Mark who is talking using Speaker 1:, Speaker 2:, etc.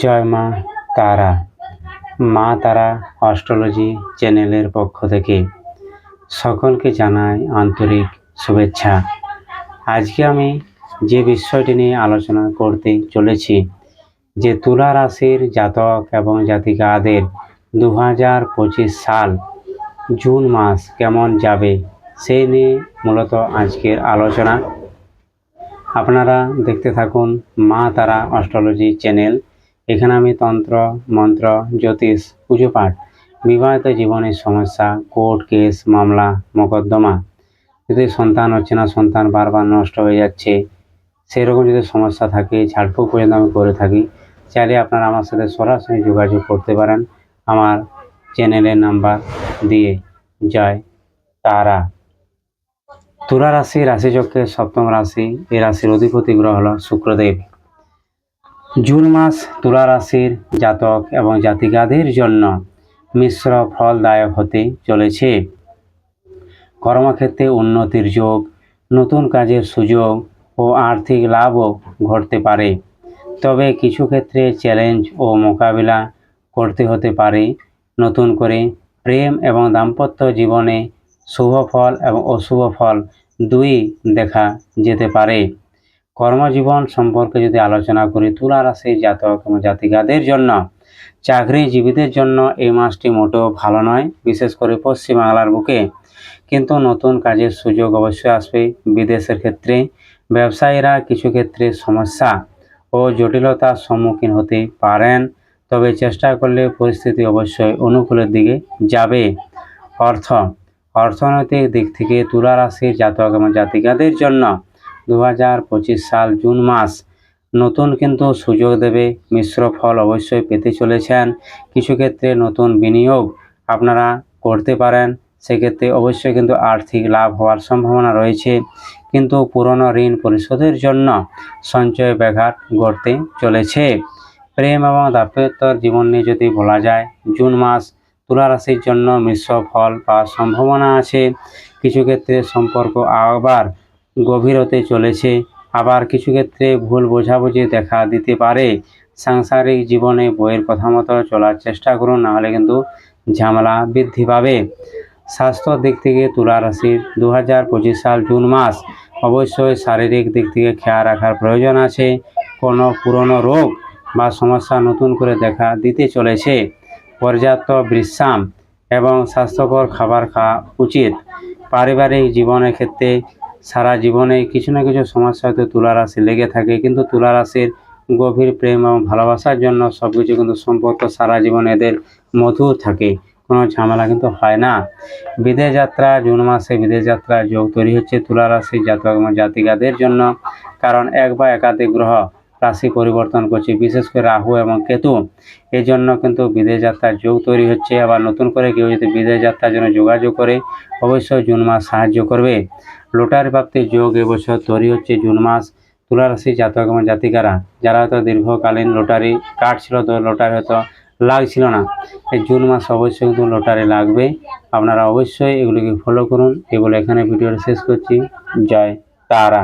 Speaker 1: জয় মা তারা। মা তারা অস্ট্রোলজি চ্যানেলের পক্ষ থেকে সকলকে জানাই আন্তরিক শুভেচ্ছা। আজকে আমি যে বিষয়টি নিয়ে আলোচনা করতে চলেছি, যে তুলা রাশির জাতক এবং জাতিকাদের দু হাজার পঁচিশ সাল জুন মাস কেমন যাবে সেই নিয়ে মূলত আজকের আলোচনা। আপনারা দেখতে থাকুন মা তারা অস্ট্রোলজি চ্যানেল। এখানে আমি তন্ত্র, মন্ত্র, জ্যোতিষ পুজো পাঠ বিবাহিত জীবনের সমস্যা, কোর্ট কেস, মামলা, মোকদ্দমা। যদি সন্তান হচ্ছে না, সন্তান বারবার নষ্ট হয়ে যাচ্ছে, সেরকম যদি সমস্যা থাকে, ঝাড়ফুঁক পর্যন্ত আমি করে থাকি। চাইলে আপনারা আমার সাথে সরাসরি যোগাযোগ করতে পারেন আমার চ্যানেলের নাম্বার দিয়ে। জয় তারা। তুলা রাশি, রাশিচক্রের সপ্তম রাশি, এই রাশির অধিপতি গ্রহ হল শুক্রদেব। জুন মাস তুলা রাশির জাতক এবং জাতিকাদের জন্য মিশ্র ফলদায়ক হতে চলেছে। কর্মক্ষেত্রে উন্নতির যোগ, নতুন কাজের সুযোগ ও আর্থিক লাভও ঘটতে পারে। তবে কিছু ক্ষেত্রে চ্যালেঞ্জ ও মোকাবিলা করতে হতে পারে। নতুন করে প্রেম এবং দাম্পত্য জীবনে শুভ ফল এবং অশুভ ফল দুই দেখা যেতে পারে। কর্মজীবন সম্পর্কে যদি আলোচনা করি, তুলা রাশির জাতক এবং জাতিকাদের জন্য চাকরিজীবীদের জন্য এই মাসটি মোটেও ভালো নয়, বিশেষ করে পশ্চিমবাংলার বুকে। কিন্তু নতুন কাজের সুযোগ অবশ্যই আসবে। বিদেশের ক্ষেত্রে ব্যবসায়ীরা কিছু ক্ষেত্রে সমস্যা ও জটিলতার সম্মুখীন হতে পারেন, তবে চেষ্টা করলে পরিস্থিতি অবশ্যই অনুকূলের দিকে যাবে। অর্থ, অর্থনৈতিক দিক থেকে তুলা রাশির জাতক এবং জাতিকাদের জন্য দু হাজার পঁচিশ সাল জুন মাস। নতুন কিন্তু সুযোগ দেবে। মিশ্র ফল অবশ্যই পেতে চলেছেন। কিছু ক্ষেত্রে নতুন বিনিয়োগ আপনারা করতে পারেন। সেক্ষেত্রে অবশ্যই কিন্তু আর্থিক লাভ হওয়ার সম্ভাবনা রয়েছে। কিন্তু পুরনো ঋণ পরিশোধের জন্য সঞ্চয় ব্যাঘাত ঘটতে চলেছে। প্রেম এবং দাম্পত্যর জীবন নিয়ে যদি বলা যায়, জুন মাস তুলা রাশির জন্য মিশ্র ফল পাওয়ার সম্ভাবনা আছে। কিছু ক্ষেত্রে সম্পর্ক আবার গভীর হতে চলেছে। আবার কিছু ক্ষেত্রে ভুল বোঝাবুঝি দেখা দিতে পারে। সাংসারিক জীবনে বইয়ের কথা মতো চলার চেষ্টা করুন নাহলে কিন্তু ঝামেলা বৃদ্ধি পাবে। স্বাস্থ্যর দিক থেকে তুলা রাশির দু সাল জুন মাস, অবশ্যই শারীরিক দিক থেকে খেয়াল রাখার প্রয়োজন আছে। কোনো পুরনো রোগ বা সমস্যা নতুন করে দেখা দিতে চলেছে। পর্যাপ্ত বিশ্রাম এবং স্বাস্থ্যকর খাবার খাওয়া উচিত। পারিবারিক জীবনের ক্ষেত্রে সারা জীবনে কিছু না কিছু সমস্যা হয়তো তুলা রাশি লেগে থাকে, কিন্তু তুলা রাশির গভীর প্রেম এবং ভালোবাসার জন্য সব কিছু কিন্তু সম্পর্ক সারা জীবন এদের মধুর থাকে, কোনো ঝামেলা কিন্তু হয় না। বিদেশ যাত্রা, জুন মাসে বিদেশ যাত্রা যোগ তৈরি হচ্ছে তুলা রাশির জাতক এবং জাতিকাদের জন্য, কারণ এক বা একাধিক গ্রহ রাশি পরিবর্তন করছে, বিশেষ করে রাহু এবং কেতু। এই জন্য কিন্তু বিদেশ যাত্রার যোগ তৈরি হচ্ছে। আবার নতুন করে কেউ যদি বিদেশ যাত্রার জন্য যোগাযোগ করে, অবশ্যই জুন মাস সাহায্য করবে। লটারি প্রাপ্তির যোগ এবছর তৈরি হচ্ছে জুন মাস। তুলা রাশি জাতক এবং জাতিকারা, যারা হয়তো দীর্ঘকালীন লটারি কাটছিল তো লোটারি হয়তো লাগছিল না। এই জুন মাস অবশ্যই কিন্তু লোটারি লাগবে। আপনারা অবশ্যই এগুলিকে ফলো করুন। এগুলো এখানে ভিডিওটা শেষ করছি। জয় তারা।